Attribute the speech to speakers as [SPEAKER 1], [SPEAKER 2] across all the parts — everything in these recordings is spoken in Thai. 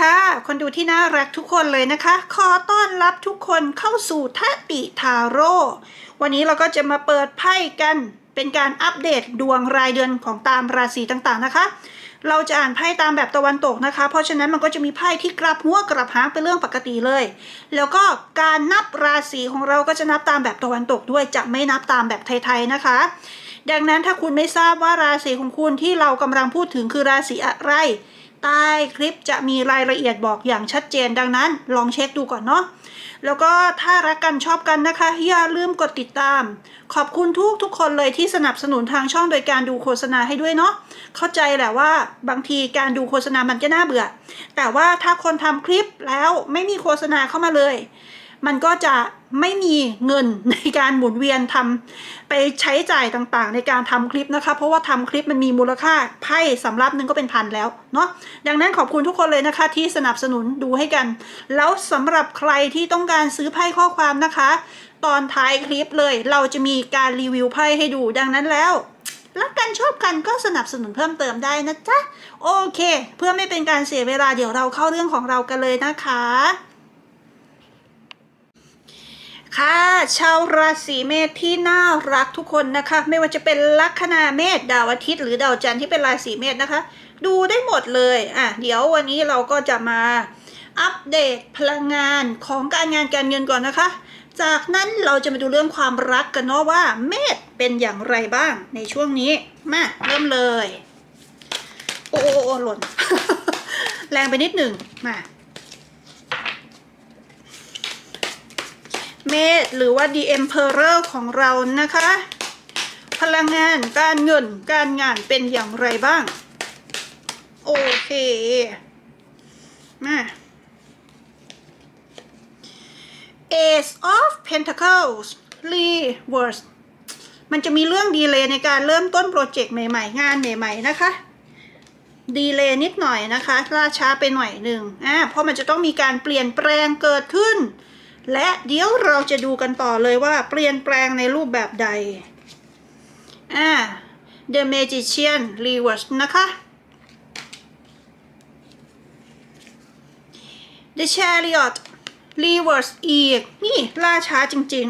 [SPEAKER 1] ค่ะ คนดูที่น่ารักทุกคนเลยนะคะ ขอต้อนรับทุกคนเข้าสู่ทัติทาโร่วันนี้เราก็จะมาเปิดไพ่กัน เป็นการอัปเดตดวงรายเดือนของตามราศีต่างๆนะคะ เราจะอ่านไพ่ตามแบบตะวันตกนะคะ เพราะฉะนั้นมันก็จะมีไพ่ที่กลับหัวกลับหางเป็นเรื่องปกติเลย แล้วก็การนับราศีของเราก็จะนับตามแบบตะวันตกด้วย จะไม่นับตามแบบไทยๆนะคะดังนั้นถ้าคุณไม่ทราบว่าราศีของคุณที่เรากำลังพูดถึงคือราศีอะไร ใต้คลิปจะมีรายละเอียดบอกอย่างชัดเจนดังนั้น ลองเช็คดูก่อนเนาะแล้วก็ถ้ารักกันชอบกันนะคะ อย่าลืมกดติดตาม ขอบคุณทุกทุกคนเลยที่สนับสนุนทางช่องโดยการดูโฆษณาให้ด้วยเนาะเข้าใจแหละว่าบางทีการดูโฆษณามันก็น่าเบื่อ แต่ว่าถ้าคนทำคลิปแล้วไม่มีโฆษณาเข้ามาเลย มันก็จะไม่มีเงินในการหมุนเวียนทำไปใช้จ่ายต่างๆ ในการทำคลิปนะคะ เพราะว่าทำคลิปมันมีมูลค่าไพ่สำรับหนึ่งก็เป็นพันแล้วเนาะดังนั้นขอบคุณทุกคนเลยนะคะ ที่สนับสนุนดูให้กัน แล้วสำหรับใครที่ต้องการซื้อไพ่ข้อความนะคะ ตอนท้ายคลิปเลยเราจะมีการรีวิวไพ่ให้ดูดังนั้นแล้วรักกันชอบกันก็สนับสนุนเพิ่มเติมได้นะจ๊ะ โอเค เพื่อไม่เป็นการเสียเวลาเดี๋ยวเราเข้าเรื่องของเรากันเลยนะคะ ค่ะชาวราศีเมษที่น่ารักทุกคนนะคะ ไม่ว่าจะเป็นลัคนาเมษดาวอาทิตย์หรือดาวจันทร์ที่เป็นราศีเมษนะคะ ดูได้หมดเลยอะเดี๋ยววันนี้เราก็จะมาอัปเดตพลังงานของการงานการเงินก่อนนะคะ จากนั้นเราจะมาดูเรื่องความรักกันเนาะว่า เมษเป็นอย่างไรบ้างในช่วงนี้มาเริ่มเลย โอ้โอ้โอ้หล่น แรงไปนิดหนึ่งมา เมษหรือว่า The Emperor ของเรานะคะ พลังงานการเงินการงานเป็นอย่างไรบ้าง โอเคมา Ace of Pentacles Reverse มันจะมีเรื่องดีเลย์ในการเริ่มต้นโปรเจกต์ใหม่ ๆ งานใหม่ ๆ นะคะ ดีเลย์นิดหน่อยนะคะล่าช้าไปหน่อยหนึ่งอ่าเพราะมันจะต้องมีการเปลี่ยนแปลงเกิดขึ้น และเดี๋ยวเราจะดูกันต่อเลยว่าเปลี่ยนแปลงในรูปแบบใดอ่า The Magician Reverse นะคะ The Chariot Reverse อีก นี่ล่าช้าจริง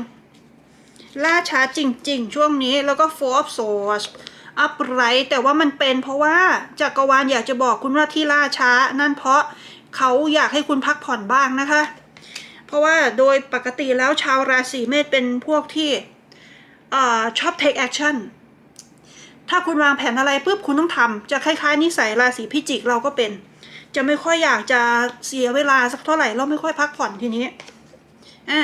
[SPEAKER 1] ๆ ล่าช้าจริงๆ ช่วงนี้แล้วก็ Four of Swords upright แต่ว่ามันเป็นเพราะว่าจักรวาลอยากจะบอกคุณว่าที่ล่าช้า นั่นเพราะเขาอยากให้คุณพักผ่อนบ้างนะคะ เพราะว่าโดยปกติแล้วชาวราศีเมษเป็นพวกที่อชอบ take action ถ้าคุณวางแผนอะไรปุ๊บคุณต้องทำจะคล้ายๆนิสัยราศีพิจิกเราก็เป็น จะไม่ค่อยอยากจะเสียเวลาสักเท่าไหร่เราไม่ค่อยพักผ่อนทีนี้อ่า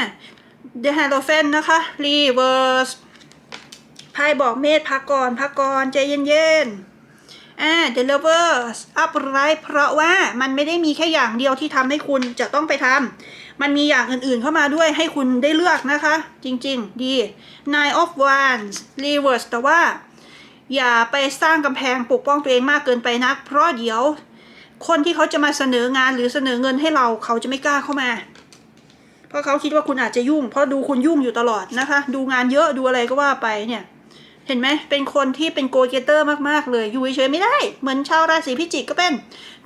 [SPEAKER 1] The h a n d o p h e n นะคะ reverse ไพ่บอกเมษพักก่อนพักก่อนใจเย็นๆอ่า The lovers upright เพราะว่ามันไม่ได้มีแค่อย่างเดียวที่ทำให้คุณจะต้องไปทำ มันมีอย่างอื่นๆเข้ามาด้วยให้คุณได้เลือกนะคะ จริงๆ ดี Nine of Wands reverse แต่ว่า อย่าไปสร้างกำแพงปกป้องตัวเองมากเกินไปนัก เพราะเดี๋ยว คนที่เขาจะมาเสนองานหรือเสนอเงินให้เราเขาจะไม่กล้าเข้ามา เพราะเขาคิดว่าคุณอาจจะยุ่ง เพราะดูคุณยุ่งอยู่ตลอดนะคะ ดูงานเยอะดูอะไรก็ว่าไปเนี่ย เห็นไหมเป็นคนที่เป็นโกเกเตอร์มากๆเลย อยู่เฉยไม่ได้ เหมือนชาวราศีพิจิกก็เป็น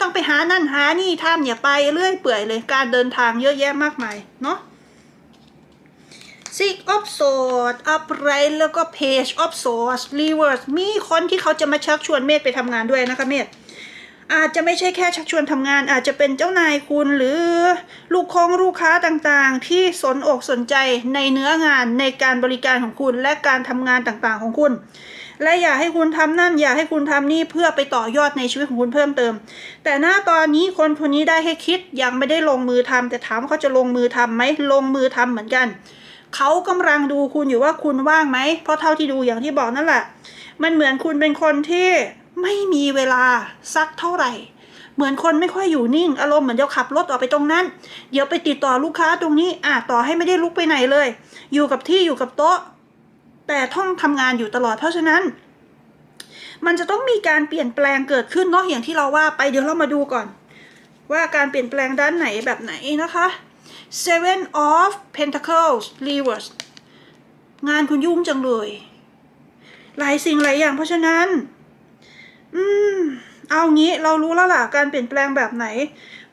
[SPEAKER 1] ต้องไปหานั่นหานี่ทำอย่าไปเรื่อยเปื่อยเลย การเดินทางเยอะแยะมากมาย เนาะ Six of Swords Upright แล้วก็ Page of Swords Reverse มีคนที่เขาจะมาชักชวนเมธไปทำงานด้วยนะคะเมธ อาจจะไม่ใช่แค่ชักชวนทำงาน อาจจะเป็นเจ้านายคุณหรือลูกคองลูกค้าต่างๆ ที่สนอกสนใจในเนื้องานในการบริการของคุณและการทำงานต่างๆของคุณ และอยากให้คุณทำนั่นอยากให้คุณทำนี่เพื่อไปต่อยอดในชีวิตของคุณเพิ่มเติม แต่หน้าตอนนี้คนคนนี้ได้ให้คิดยังไม่ได้ลงมือทำแต่ถามเขาจะลงมือทำไหมลงมือทำเหมือนกันเขากำลังดูคุณอยู่ว่าคุณว่างไหม เพราะเท่าที่ดูอย่างที่บอกนั่นแหละ มันเหมือนคุณเป็นคนที่ ไม่มีเวลาสักเท่าไหร่ เหมือนคนไม่ค่อยอยู่นิ่ง อารมณ์เหมือนเดี๋ยวขับรถออกไปตรงนั้น เดี๋ยวไปติดต่อลูกค้าตรงนี้อะต่อให้ไม่ได้ลุกไปไหนเลย อยู่กับที่อยู่กับโต๊ะ แต่ต้องทำงานอยู่ตลอดเพราะฉะนั้น มันจะต้องมีการเปลี่ยนแปลงเกิดขึ้นเนาะอย่างที่เราว่าไปเดี๋ยวเรามาดูก่อน ว่าการเปลี่ยนแปลงด้านไหนแบบไหนนะคะ Seven of Pentacles Reverse งานคุณยุ่งจังเลย หลายสิ่งหลายอย่างเพราะฉะนั้น อืม เอางี้เรารู้แล้วล่ะการเปลี่ยนแปลงแบบไหน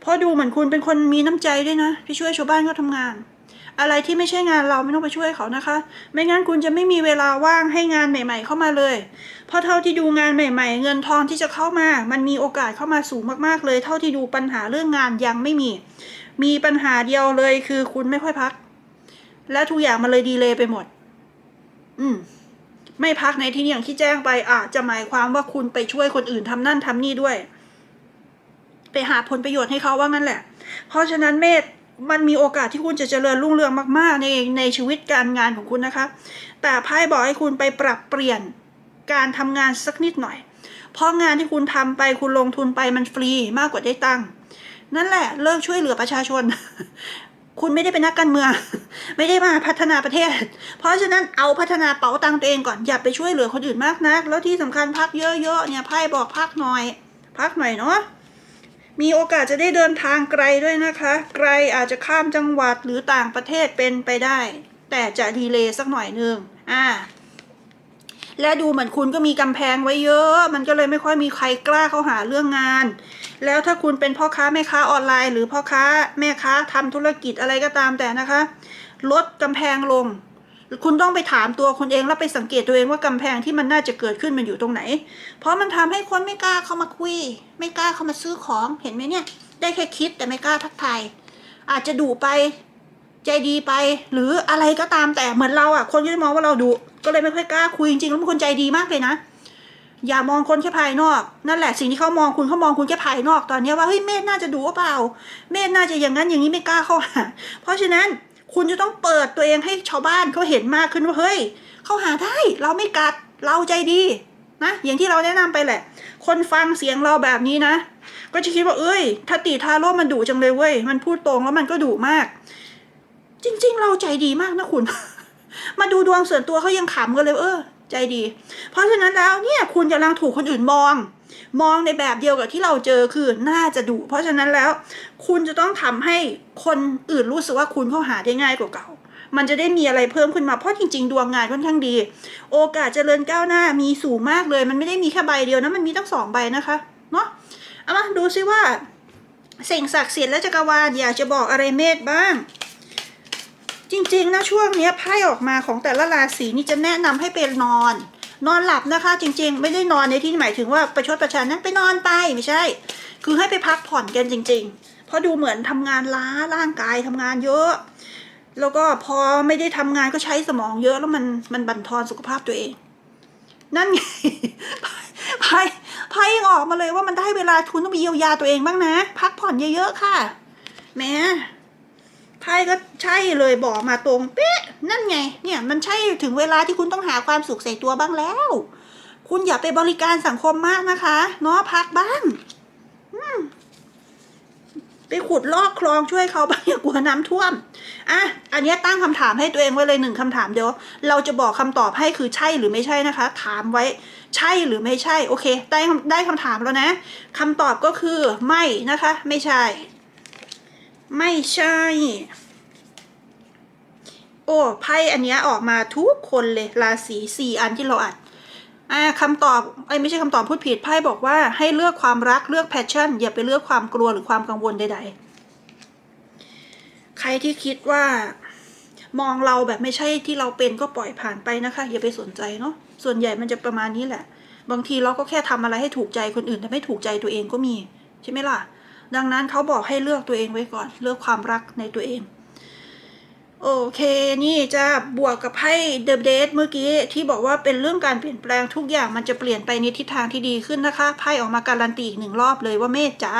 [SPEAKER 1] เพราะดูเหมือนคุณเป็นคนมีน้ำใจด้วยนะที่ช่วยชาวบ้านเขาทำงาน อะไรที่ไม่ใช่งานเราไม่ต้องไปช่วยเขานะคะ ไม่งั้นคุณจะไม่มีเวลาว่างให้งานใหม่ ๆ เข้ามาเลย เพราะเท่าที่ดูงานใหม่ ๆ เงินทองที่จะเข้ามา มันมีโอกาสเข้ามาสูงมากๆเลย เท่าที่ดูปัญหาเรื่องงานยังไม่มี มีปัญหาเดียวเลยคือคุณไม่ค่อยพัก และทุกอย่างมันเลยดีเลยไปหมด อืม ไม่พักในที่นี้อย่างที่แจ้งไปอาจจะหมายความว่าคุณไปช่วยคนอื่นทำนั่นทำนี่ด้วย ไปหาผลประโยชน์ให้เขาว่างั้นแหละ เพราะฉะนั้นเมธมันมีโอกาสที่คุณจะเจริญรุ่งเรืองมาก ๆ ในในชีวิตการงานของคุณนะคะ แต่ไพ่บอกให้คุณไปปรับเปลี่ยนการทำงานสักนิดหน่อย เพราะงานที่คุณทำไปคุณลงทุนไปมันฟรีมากกว่าได้ตังค์นั่นแหละเลิกช่วยเหลือประชาชน คุณไม่ได้เป็นนักการเมือง ไม่ได้มาพัฒนาประเทศ เพราะฉะนั้นเอาพัฒนาเป๋าตังค์ตัวเองก่อนอย่าไปช่วยเหลือคนอื่นมากนัก แล้วที่สำคัญพักเยอะๆเนี่ยไพ่บอกพักหน่อย พักหน่อยเนาะมีโอกาสจะได้เดินทางไกลด้วยนะคะ ไกลอาจจะข้ามจังหวัดหรือต่างประเทศเป็นไปได้ แต่จะดีเลย์สักหน่อยหนึงอ่า และดูเหมือนคุณก็มีกำแพงไว้เยอะ มันก็เลยไม่ค่อยมีใครกล้าเข้าหาเรื่องงาน แล้วถ้าคุณเป็นพ่อค้าแม่ค้าออนไลน์ หรือพ่อค้าแม่ค้าทำธุรกิจอะไรก็ตามแต่นะคะ ลดกำแพงลง คุณต้องไปถามตัวคุณเองแล้วไปสังเกตตัวเองว่ากำแพงที่มันน่าจะเกิดขึ้นมันอยู่ตรงไหน เพราะมันทำให้คนไม่กล้าเข้ามาคุย ไม่กล้าเข้ามาซื้อของเห็นไหมเนี่ย ได้แค่คิดแต่ไม่กล้าทักทายอาจจะดุไป ใจดีไป หรืออะไรก็ตามแต่เหมือนเราอะ คนก็จะมองว่าเราดุก็เลยไม่ค่อยกล้าคุยจริงๆแล้วเป็นคนใจดีมากเลยนะอย่ามองคนแค่ภายนอก นั่นแหละสิ่งที่เขามองคุณเขามองคุณแค่ภายนอกตอนนี้ว่าเฮ้ยเมธน่าจะดุเปล่า เมธน่าจะอย่างนั้นอย่างนี้ไม่กล้าเข้าหา เพราะฉะนั้นคุณจะต้องเปิดตัวเองให้ชาวบ้านเขาเห็นมากขึ้นว่าเฮ้ยเข้าหาได้เราไม่กัดเราใจดีนะอย่างที่เราแนะนำไปแหละ คนฟังเสียงเราแบบนี้นะ ก็จะคิดว่าเอ้ยถ้าตีทาโร่มันดุจังเลยเว้ยมันพูดตรงแล้วมันก็ดุมาก จริง ๆ เราใจดีมากนะคุณ มาดูดวงส่วนตัวเขายังขำกันเลย เออ ใจดี เพราะฉะนั้นแล้วเนี่ยคุณกำลังถูกคนอื่นมอง มองในแบบเดียวกับที่เราเจอคือน่าจะดุเพราะฉะนั้นแล้ว คุณจะต้องทำให้คนอื่นรู้สึกว่าคุณเข้าหาได้ง่ายกว่าเก่ามันจะได้มีอะไรเพิ่มขึ้นมา เพราะจริงๆ ดวงงานค่อนข้างดี โอกาสเจริญก้าวหน้ามีสูงมากเลย มันไม่ได้มีแค่ใบเดียวนะ มันมีตั้งสองใบนะคะ เนาะเอามาดูซิว่า สิ่งศักดิ์สิทธิ์และจักรวาลอยากจะบอกอะไรเมธบ้าง จริงๆนะช่วงนี้ไพ่ออกมาของแต่ละราศีนี่จะแนะนำให้ไปนอน นอนหลับนะคะ จริง ๆ ไม่ได้นอนในที่หมายถึงว่าประชดประชันนะไปนอนไปไม่ใช่ คือให้ไปพักผ่อนกันจริง ๆ เพราะดูเหมือนทำงานล้าร่างกายทำงานเยอะ แล้วก็พอไม่ได้ทำงานก็ใช้สมองเยอะแล้วมันมันบั่นทอนสุขภาพตัวเอง นั่นไงไพ่ไพ่ยังออกมาเลยว่ามันได้เวลาคุณต้องไปเยียวยาตัวเองบ้างนะ พักผ่อนเยอะๆค่ะแม่ ไพ่ก็ใช่เลยบอกมาตรงเป๊ะ นั่นไง เนี่ยมันใช่ถึงเวลาที่คุณต้องหาความสุขใส่ตัวบ้างแล้ว คุณอย่าไปบริการสังคมมากนะคะเนาะพักบ้างไปขุดลอกคลองช่วยเขาบ้างอย่ากลัวน้ำท่วม อะ อันนี้ตั้งคำถามให้ตัวเองไว้เลยหนึ่งคำถามเดี๋ยว เราจะบอกคำตอบให้คือใช่หรือไม่ใช่นะคะ ถามไว้ใช่หรือไม่ใช่ โอเค ได้ได้คำถามแล้วนะคำตอบก็คือไม่นะคะ ไม่ใช่ ไม่ใช่ โอ้ไพ่อันเนี้ยออกมาทุกคนเลยราศีสี่อันที่เราอัดอ่าคำตอบไอ้ไม่ใช่คำตอบพูดผิดไพ่บอกว่าให้เลือกความรักเลือกแพชชั่น อย่าไปเลือกความกลัวหรือความกังวลใด ๆ ใครที่คิดว่ามองเราแบบไม่ใช่ที่เราเป็นก็ปล่อยผ่านไปนะคะ อย่าไปสนใจเนาะส่วนใหญ่มันจะประมาณนี้แหละ บางทีเราก็แค่ทำอะไรให้ถูกใจคนอื่นแต่ไม่ถูกใจตัวเองก็มี ใช่ไหมล่ะ ดังนั้นเขาบอกให้เลือกตัวเองไว้ก่อน เลือกความรักในตัวเอง โอเค นี่จะบวกกับไพ่เดอะเดทเมื่อกี้ที่บอกว่าเป็นเรื่องการเปลี่ยนแปลงทุกอย่างมันจะเปลี่ยนไปในทิศทางที่ดีขึ้นนะคะ ไพ่ออกมาการันตีอีกหนึ่งรอบเลยว่าเมธจ๋า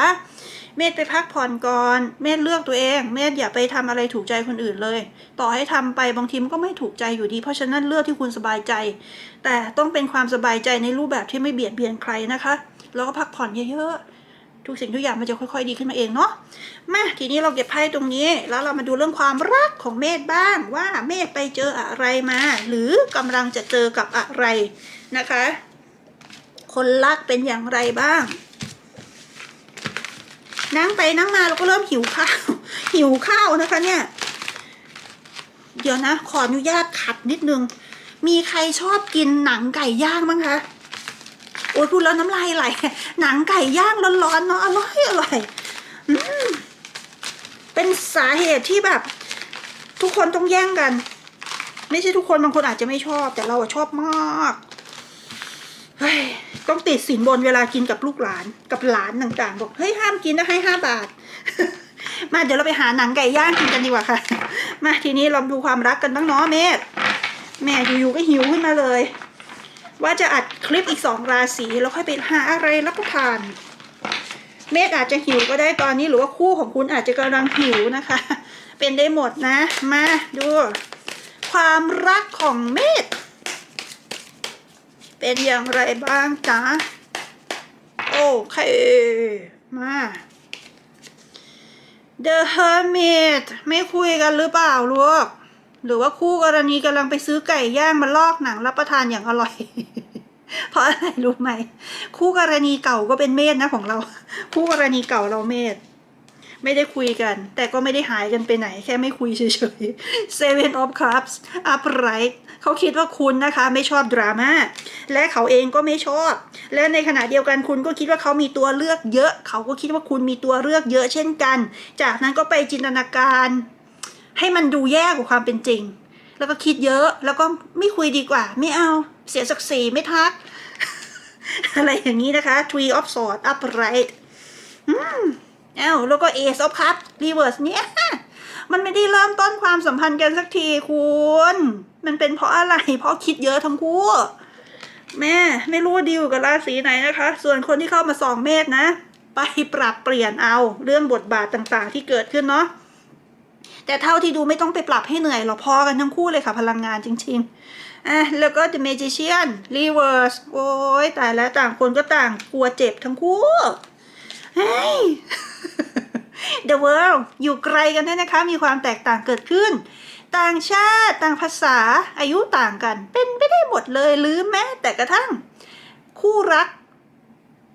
[SPEAKER 1] เมธไปพักผ่อนก่อน เมธเลือกตัวเอง เมธอย่าไปทำอะไรถูกใจคนอื่นเลย ต่อให้ทำไปบางทีมันก็ไม่ถูกใจอยู่ดี เพราะฉะนั้นเลือกที่คุณสบายใจ แต่ต้องเป็นความสบายใจในรูปแบบที่ไม่เบียดเบียนใครนะคะ แล้วก็พักผ่อนเยอะๆ ทุกสิ่งทุกอย่างมันจะค่อยๆ ดีขึ้นมาเองเนาะมาทีนี้เราเก็บไพ่ตรงนี้ แล้วเรามาดูเรื่องความรักของเมธบ้างว่าเมธไปเจออะไรมา หรือกำลังจะเจอกับอะไรนะคะ คนรักเป็นอย่างไรบ้างนั่งไปนั่งมาเราก็เริ่มหิวข้าว หิวข้าวนะคะเนี่ย เดี๋ยวนะ ขออนุญาตขัดนิดนึง มีใครชอบกินหนังไก่ย่างบ้างคะ อ้ยพูดแล้วน้ำลายไหลหนังไก่ย่างร้อนๆเนาะอร่อยอร่อยอืมเป็นสาเหตุที่แบบ ทุกคนต้องแย่งกัน ไม่ใช่ทุกคนบางคนอาจจะไม่ชอบ แต่เราอะชอบมากเฮ้ยต้องติดสินบนเวลากินกับลูกหลานกับหลานต่างๆบอกเฮ้ยห้ามกินนะให้ห้าบาท มาเดี๋ยวเราไปหาหนังไก่ย่างกินกันดีกว่าค่ะ มาทีนี้เราดูความรักกันบ้างเนาะเมธแม่อยู่ๆก็หิวขึ้นมาเลย ว่าจะอัดคลิปอีกสองราศีแล้วค่อยไปหาอะไรรับประทาน เมธอาจจะหิวก็ได้ตอนนี้หรือว่าคู่ของคุณอาจจะกำลังหิวนะคะ เป็นได้หมดนะ มาดู ความรักของเมธเป็นอย่างไรบ้างจ๊ะโอเคมา The Hermit ไม่คุยกันหรือเปล่าลูก หรือว่าคู่กรณีกำลังไปซื้อไก่ย่างมาลอกหนังรับประทานอย่างอร่อย เพราะอะไรรู้ไหม คู่กรณีเก่าก็เป็นเมธนะของเรา คู่กรณีเก่าเราเมธไม่ได้คุยกัน แต่ก็ไม่ได้หายกันไปไหน แค่ไม่คุยเฉยๆ Seven of Cups upright เขาคิดว่าคุณนะคะ ไม่ชอบดราม่าและเขาเองก็ไม่ชอบ และในขณะเดียวกันคุณก็คิดว่าเขามีตัวเลือกเยอะ เขาก็คิดว่าคุณมีตัวเลือกเยอะเช่นกัน จากนั้นก็ไปจินตนาการ ให้มันดูแย่กว่าความเป็นจริง แล้วก็คิดเยอะแล้วก็ไม่คุยดีกว่า ไม่เอาเสียศักดิ์ศรีไม่ทัก อะไรอย่างนี้นะคะ tree of Swords upright อืมเอ้าแล้วก็ Ace of Cups reverse เนี่ยมันไม่ได้เริ่มต้นความสัมพันธ์กันสักทีคุณ มันเป็นเพราะอะไร เพราะคิดเยอะทั้งคู่ แม่ไม่รู้ว่าดีลกับราศีไหนนะคะ ส่วนคนที่เข้ามาสองเมษนะ ไปปรับเปลี่ยนเอาเรื่องบทบาทต่างๆที่เกิดขึ้นเนาะ แต่เท่าที่ดูไม่ต้องไปปรับให้เหนื่อยหรอกพอกันทั้งคู่เลยค่ะพลังงานจริง ๆอะแล้วก็ The Magician Reverse โอ้ยตายแล้วต่างคนก็ต่างกลัวเจ็บทั้งคู่เฮ้ย The World อยู่ไกลกันแน่นะคะ มีความแตกต่างเกิดขึ้น ต่างชาติต่างภาษาอายุต่างกัน เป็นไปได้หมดเลยหรือแม้แต่กระทั่ง คู่รัก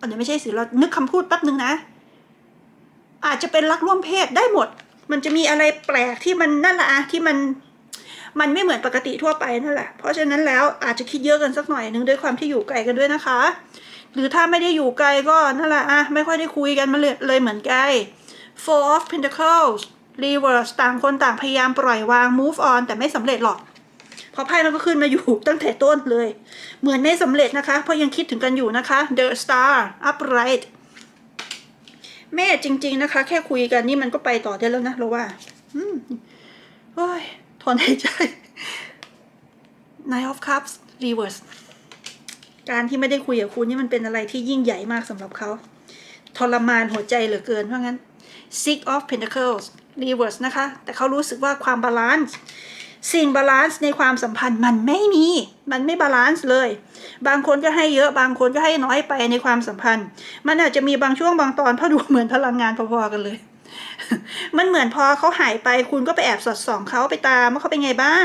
[SPEAKER 1] อันนี้ไม่ใช่สิเรานึกคำพูดแป๊บนึงนะ อาจจะเป็นรักร่วมเพศได้หมด มันจะมีอะไรแปลกที่มันนั่นแหละอะที่มันมันไม่เหมือนปกติทั่วไปนั่นแหละ เพราะฉะนั้นแล้วอาจจะคิดเยอะกันสักหน่อยนึงด้วยความที่อยู่ไกลกันด้วยนะคะ หรือถ้าไม่ได้อยู่ไกลก็นั่นแหละอะไม่ค่อยได้คุยกันมาเลยเลยเหมือนไกัน Four of Pentacles Reverse ต่างคนต่างพยายามปล่อยวาง move on แต่ไม่สำเร็จหรอก เพราะไพ่มันก็ขึ้นมาอยู่ตั้งแต่ต้นเลย เหมือนไม่สำเร็จนะคะ เพราะยังคิดถึงกันอยู่นะคะ The Star Upright แม่จริง ๆนะคะ แค่คุยกันนี่มันก็ไปต่อได้แล้วนะเราว่า อืมโอ้ยถอนหายใจ Nine of Cups Reverse การที่ไม่ได้คุยกับคุณนี่มันเป็นอะไรที่ยิ่งใหญ่มากสำหรับเขา ทรมานหัวใจเหลือเกินเพราะงั้น Six of Pentacles Reverse นะคะ แต่เขารู้สึกว่าความบาลานซ์ สิ่งบาลานซ์ในความสัมพันธ์มันไม่มี มันไม่บาลานซ์เลย บางคนก็ให้เยอะบางคนก็ให้น้อยไปในความสัมพันธ์ มันอาจจะมีบางช่วงบางตอนพราะดูเหมือนพลังงานพอๆกันเลย มันเหมือนพอเขาหายไปคุณก็ไปแอบสอดส่องเขาไปตามว่าเขาเป็นไงบ้าง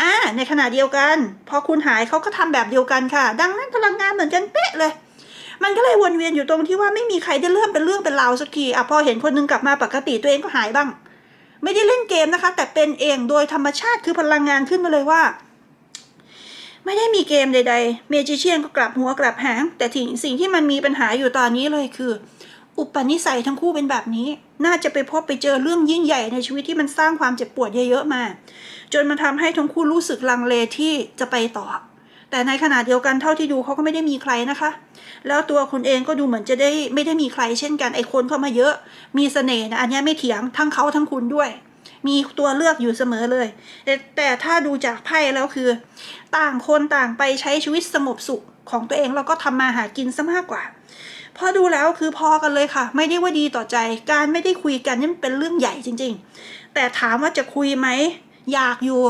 [SPEAKER 1] อ่าในขณะเดียวกัน พอคุณหายเขาก็ทำแบบเดียวกันค่ะ ดังนั้นพลังงานเหมือนกันเป๊ะเลยมันก็เลยวนเวียนอยู่ตรงที่ว่าไม่มีใครได้เริ่มเป็นเรื่องเป็นราวสักทีอะพอเห็นคนนึงกลับมาปกติตัวเองก็หายบ้าง ไม่ได้เล่นเกมนะคะ แต่เป็นเองโดยธรรมชาติคือพลังงานขึ้นมาเลยว่า ไม่ได้มีเกมใดๆ เมจิเชียนก็กลับหัวกลับหาง แต่ที่สิ่งที่มันมีปัญหาอยู่ตอนนี้เลยคือ อุปนิสัยทั้งคู่เป็นแบบนี้ น่าจะไปพบไปเจอเรื่องยิ่งใหญ่ในชีวิตที่มันสร้างความเจ็บปวดเยอะๆมา จนมันทำให้ทั้งคู่รู้สึกลังเลที่จะไปต่อ แต่ในขณะเดียวกันเท่าที่ดูเขาก็ไม่ได้มีใครนะคะ แล้วตัวคุณเองก็ดูเหมือนจะได้ไม่ได้มีใครเช่นกันไอ้คนเข้ามาเยอะ มีเสน่ห์นะอันนี้ไม่เถียงทั้งเขาทั้งคุณด้วย มีตัวเลือกอยู่เสมอเลย แต่แต่ถ้าดูจากไพ่แล้วคือ ต่างคนต่างไปใช้ชีวิตสงบสุขของตัวเองแล้วก็ทำมาหากินซะมากกว่าพอดูแล้วคือพอกันเลยค่ะ ไม่ได้ว่าดีต่อใจ การไม่ได้คุยกันนี่เป็นเรื่องใหญ่จริง ๆ แต่ถามว่าจะคุยไหมอยากอยู่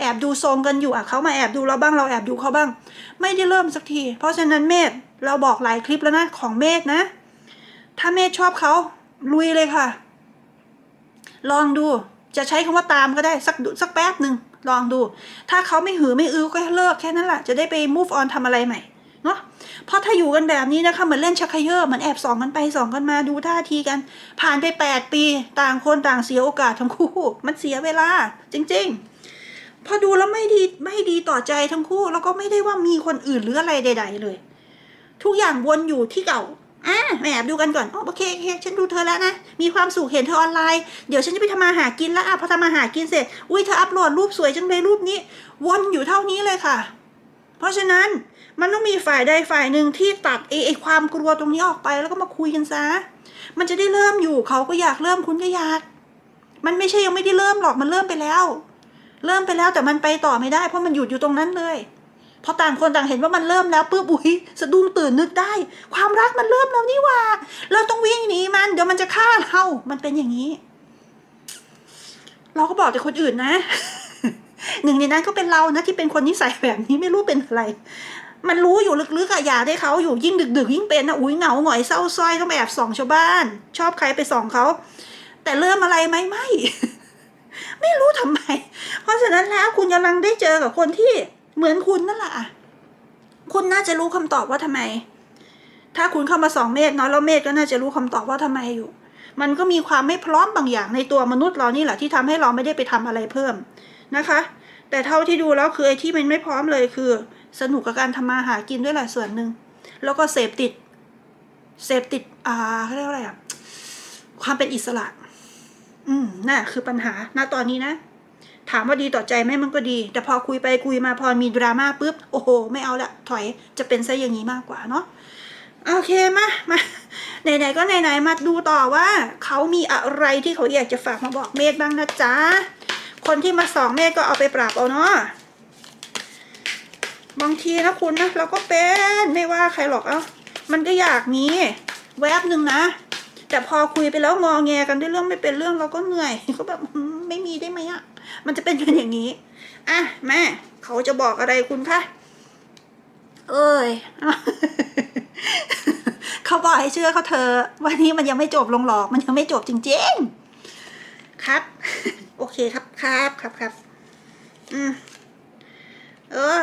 [SPEAKER 1] แอบดูทรงกันอยู่อะเขามาแอบดูเราบ้างเราแอบดูเขาบ้าง ไม่ได้เริ่มสักที เพราะฉะนั้นเมธเราบอกหลายคลิปแล้วนะของเมธนะ ถ้าเมธชอบเขาลุยเลยค่ะ ลองดูจะใช้คำว่าตามก็ได้สักสักแป๊บหนึ่งลองดู ถ้าเขาไม่หือไม่อื้อก็เลิกแค่นั้นแหละจะได้ไป move on ทำอะไรใหม่เนาะเพราะถ้าอยู่กันแบบนี้นะคะเหมือนเล่นชักเยอเหมือนแอบส่องกันไปส่องกันมาดูท่าทีกัน ผ่านไปแปดปี ต่างคนต่างเสียโอกาสทั้งคู่ มันเสียเวลา จริง ๆ พอดูแล้วไม่ดีไม่ดีต่อใจทั้งคู่ แล้วก็ไม่ได้ว่ามีคนอื่นหรืออะไรใด ๆ เลย ทุกอย่างวนอยู่ที่เก่าอะแอบดูกันก่อนโอเคโอเคฉันดูเธอแล้วนะ มีความสุขเห็นเธอออนไลน์ เดี๋ยวฉันจะไปทำมาหากินแล้วอะพอทำมาหากินเสร็จ อุ้ยเธออัพโหลดรูปสวยจังเลยรูปนี้ วนอยู่เท่านี้เลยค่ะ เพราะฉะนั้นมันต้องมีฝ่ายใดฝ่ายหนึ่งที่ตัดไอ้ไอ้ความกลัวตรงนี้ออกไปแล้วก็มาคุยกันซะ มันจะได้เริ่มอยู่เขาก็อยากเริ่มคุณก็อยาก มันไม่ใช่ยังไม่ได้เริ่มหรอกมันเริ่มไปแล้ว เริ่มไปแล้วแต่มันไปต่อไม่ได้เพราะมันหยุดอยู่ตรงนั้นเลยพอต่างคนต่างเห็นว่ามันเริ่มแล้วปุ๊บอุ้ยสะดุ้งตื่นนึกได้ ความรักมันเริ่มแล้วนี่ว่า เราต้องวิ่งหนีมันเดี๋ยวมันจะฆ่าเรามันเป็นอย่างนี้ เราก็บอกแต่คนอื่นนะ หนึ่งในนั้นก็เป็นเรานะที่เป็นคนนิสัยแบบนี้ไม่รู้เป็นอะไร มันรู้อยู่ลึกๆอะอยากได้เขาอยู่ยิ่งดึกๆยิ่งเป็นนะอุ้ยเหงาหงอยเศร้าซ้อยต้องไปแอบส่องชาวบ้าน ชอบใครไปส่องเขาแต่เริ่มอะไรไหมไม่ ไม่รู้ทำไม เพราะฉะนั้นแล้วคุณกำลังได้เจอกับคนที่เหมือนคุณนั่นแหละคุณน่าจะรู้คำตอบว่าทำไม ถ้าคุณเข้ามาสองเมตรเนาะแล้วเมตรก็น่าจะรู้คำตอบว่าทำไมอยู่ มันก็มีความไม่พร้อมบางอย่างในตัวมนุษย์เรานี่แหละที่ทำให้เราไม่ได้ไปทำอะไรเพิ่มนะคะ แต่เท่าที่ดูแล้วคือไอ้ที่มันไม่พร้อมเลยคือ สนุกกับการทำมาหากินด้วยแหละส่วนหนึ่งแล้วก็เสพติดเสพติดอ่าเขาเรียกว่าอะไรอะความเป็นอิสระ อืมน่ะคือปัญหาณตอนนี้นะ ถามว่าดีต่อใจไหมมันก็ดี แต่พอคุยไปคุยมาพอมีดราม่าปุ๊บ โอ้โห ไม่เอาละถอยจะเป็นซะอย่างนี้มากกว่าเนาะโอเคมามาไหนๆก็ไหนๆมาดูต่อว่า เขามีอะไรที่เขาอยากจะฝากมาบอกเมธบ้างนะจ๊ะ คนที่มาสองเมธก็เอาไปปราบเอาเนาะบางทีนะคุณนะเราก็เป็นไม่ว่าใครหรอกเอ้ามันก็อยากมีแวบหนึ่งนะ แต่พอคุยไปแล้วงอแงกันด้วยเรื่องไม่เป็นเรื่องเราก็เหนื่อยก็แบบอืมไม่มีได้ไหมอะมันจะเป็นกันอย่างนี้อะแม่ เขาจะบอกอะไรคุณคะเอ้ยเขาบอกให้เชื่อเขาเธอะวันนี้มันยังไม่จบลงหรอก มันยังไม่จบจริง ๆ ครับ โอเคครับครับครับครับอืมเออ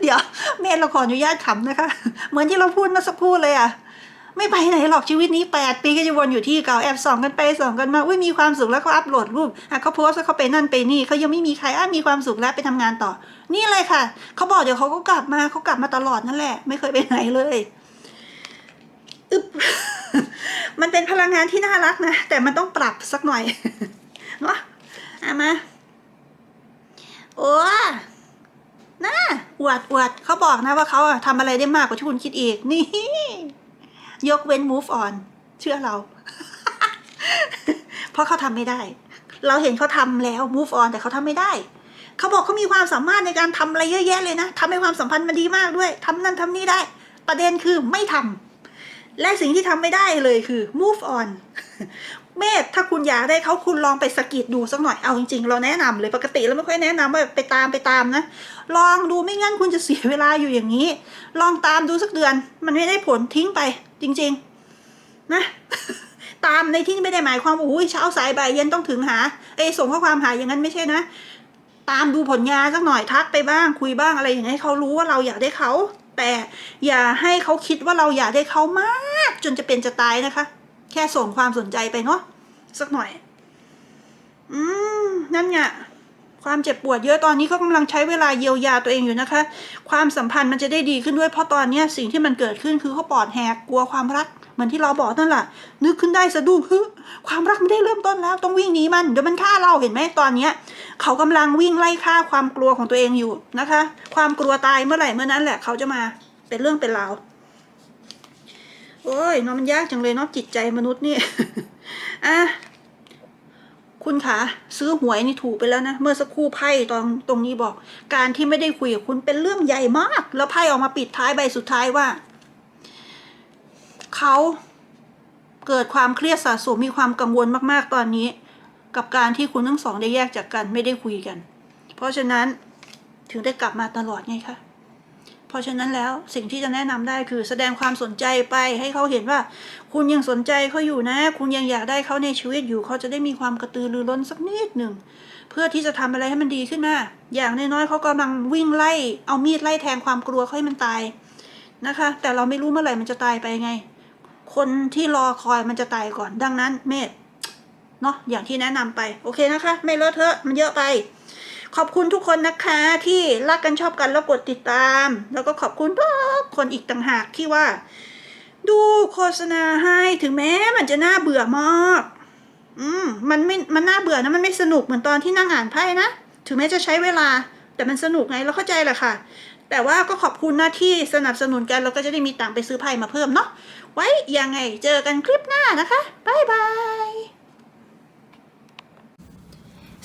[SPEAKER 1] เดี๋ยว เมธเราขออนุญาตขำนะคะ เหมือนที่เราพูดเมื่อสักครู่เลยอะ ไม่ไปไหนหรอกชีวิตนี้แปดปีก็จะวนอยู่ที่เก่าแอบส่องกันไปส่องกันมาอุ้ยมีความสุขแล้วเขาอัพโหลดรูปอะเขาโพสต์แล้วเขาไปนั่นไปนี่เขายังไม่มีใครอะมีความสุขแล้วไปทำงานต่อ นี่เลยค่ะเขาบอกเดี๋ยวเขาก็กลับมาเขากลับมาตลอดนั่นแหละ ไม่เคยไปไหนเลยอึบมันเป็นพลังงานที่น่ารักนะแต่มันต้องปรับสักหน่อยเนาะอามาโอ้น่าอวดอวดเขาบอกนะว่าเขาทำอะไรได้มากกว่าที่คุณคิดอีกนี่ ยกเว้น move on เชื่อเรา เพราะเขาทำไม่ได้ เราเห็นเขาทำแล้ว move on แต่เขาทำไม่ได้ เขาบอกเขามีความสามารถในการทำอะไรเยอะแยะเลยนะทำให้ความสัมพันธ์มันดีมากด้วยทำนั่นทำนี่ได้ ประเด็นคือไม่ทำและสิ่งที่ทำไม่ได้เลยคือ move on เมธถ้าคุณอยากได้เขาคุณลองไปสกิดดูสักหน่อย เอาจริงๆ เราแนะนำเลยปกติเราไม่ค่อยแนะนำว่าไปตามไปตามนะ ลองดูไม่งั้นคุณจะเสียเวลาอยู่อย่างนี้ ลองตามดูสักเดือน มันไม่ได้ผลทิ้งไป จริง ๆ นะ ตามในที่นี้ไม่ได้หมายความว่าอุ้ยเช้าสายบ่ายเย็นต้องถึงหา เอส่งข้อความหาอย่างนั้นไม่ใช่นะ ตามดูผลงานสักหน่อยทักไปบ้างคุยบ้างอะไรอย่างนี้ให้เขารู้ว่าเราอยากได้เขา แต่อย่าให้เขาคิดว่าเราอยากได้เขามาก จนจะเป็นจะตายนะคะ แค่ส่งความสนใจไปเนาะสักหน่อย อืม นั่นไง ความเจ็บปวดเยอะตอนนี้เขากำลังใช้เวลาเยียวยาตัวเองอยู่นะคะ ความสัมพันธ์มันจะได้ดีขึ้นด้วยเพราะตอนนี้สิ่งที่มันเกิดขึ้นคือเขาปอดแหกกลัวความรักเหมือนที่เราบอกนั่นแหละนึกขึ้นได้สะดุ้งฮึความรักไม่ได้เริ่มต้นแล้ว ต้องวิ่งหนีมันเดี๋ยวมันฆ่าเราเห็นไหมตอนเนี้ยเขากำลังวิ่งไล่ฆ่าความกลัวของตัวเองอยู่นะคะ ความกลัวตายเมื่อไหร่เมื่อนั้นแหละเขาจะมาเป็นเรื่องเป็นราวโอ้ยเนาะมันยากจังเลยนาะจิตใจมนุษย์นี่อะ คุณคะซื้อหวยนี่ถูกไปแล้วนะ เมื่อสักครู่ไพ่ตรงตรงนี้บอก การที่ไม่ได้คุยกับคุณเป็นเรื่องใหญ่มาก แล้วไพ่ออกมาปิดท้ายใบสุดท้ายว่า เขาเกิดความเครียดสะสมมีความกังวลมากๆตอนนี้ กับการที่คุณทั้งสองได้แยกจากกันไม่ได้คุยกัน เพราะฉะนั้นถึงได้กลับมาตลอดไงคะ เพราะฉะนั้นแล้วสิ่งที่จะแนะนำได้คือแสดงความสนใจไปให้เขาเห็นว่า คุณยังสนใจเขาอยู่นะ คุณยังอยากได้เขาในชีวิตอยู่เขาจะได้มีความกระตือรือร้นสักนิดหนึ่งเพื่อที่จะทำอะไรให้มันดีขึ้นมา อย่างน้อยๆเขากำลังวิ่งไล่เอามีดไล่แทงความกลัวเขาให้มันตายนะคะ แต่เราไม่รู้เมื่อไหร่มันจะตายไปไง คนที่รอคอยมันจะตายก่อน ดังนั้นเมธเนาะอย่างที่แนะนำไป โอเคนะคะ ไม่เลอะเทอะมันเยอะไป ขอบคุณทุกคนนะคะที่รักกันชอบกันแล้วกดติดตาม แล้วก็ขอบคุณทุกคนอีกต่างหากที่ว่า ดูโฆษณาให้ถึงแม้มันจะน่าเบื่อมากอืมมันไม่มันน่าเบื่อนะมันไม่สนุกเหมือนตอนที่นั่งอ่านไพ่นะถึงแม้จะใช้เวลา แต่มันสนุกไงเราเข้าใจแหละค่ะ แต่ว่าก็ขอบคุณหน้าที่สนับสนุนกันเราก็จะได้มีตังค์ไปซื้อไพ่มาเพิ่มเนาะไว้ยังไงเจอกันคลิปหน้านะคะบ๊ายบาย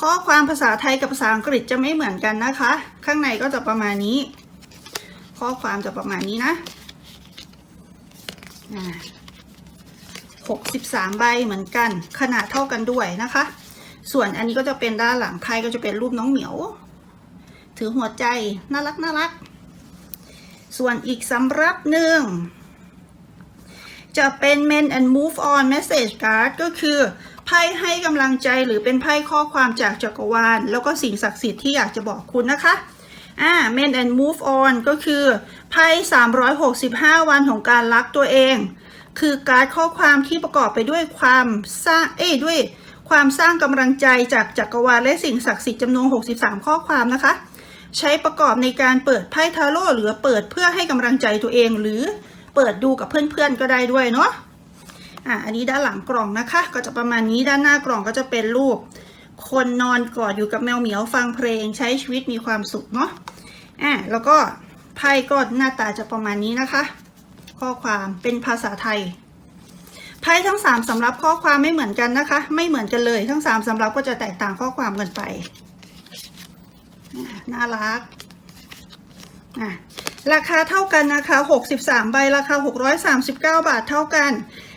[SPEAKER 1] ข้อความภาษาไทยกับภาษาอังกฤษจะไม่เหมือนกันนะคะ ข้างในก็จะประมาณนี้ ข้อความจะประมาณนี้นะหกสิบสามใบเหมือนกัน ขนาดเท่ากันด้วยนะคะ ส่วนอันนี้ก็จะเป็นด้านหลังไพ่ก็จะเป็นรูปน้องเหมียว ถือหัวใจน่ารักน่ารัก ส่วนอีกสำรับหนึ่งจะเป็น Men and Move On Message Card ก็คือ พ่ให้กำลังใจหรือเป็นไพ่ข้อความจากจักรวาล แล้วก็สิ่งศักดิ์สิทธิ์ที่อยากจะบอกคุณนะคะอ่า Men and Move On ก็คือไพ่365 วันของการรักตัวเอง คือการข้อความที่ประกอบไปด้วยความสร้างเอ้ด้วยความสร้างกำลังใจจากจักรวาลและสิ่งศักดิ์สิทธิ์จำนวน 63 ข้อความนะคะ ใช้ประกอบในการเปิดไพ่ทาโร่หรือเปิดเพื่อให้กำลังใจตัวเองหรือเปิดดูกับเพื่อนๆก็ได้ด้วยเนาะ อะอันนี้ด้านหลังกล่องนะคะ ก็จะประมาณนี้ด้านหน้ากล่องก็จะเป็นรูป คนนอนกอดอยู่กับแมวเหมียวฟังเพลงใช้ชีวิตมีความสุขเนาะอะแล้วก็ไพ่ก็หน้าตาจะประมาณนี้นะคะ ข้อความเป็นภาษาไทยไพ่ทั้งสามสำรับข้อความไม่เหมือนกันนะคะ ไม่เหมือนกันเลยทั้งสามสำรับก็จะแตกต่างข้อความกันไปน่ารักอะราคาเท่ากันนะคะ 63 ใบราคา 639 บาทเท่ากัน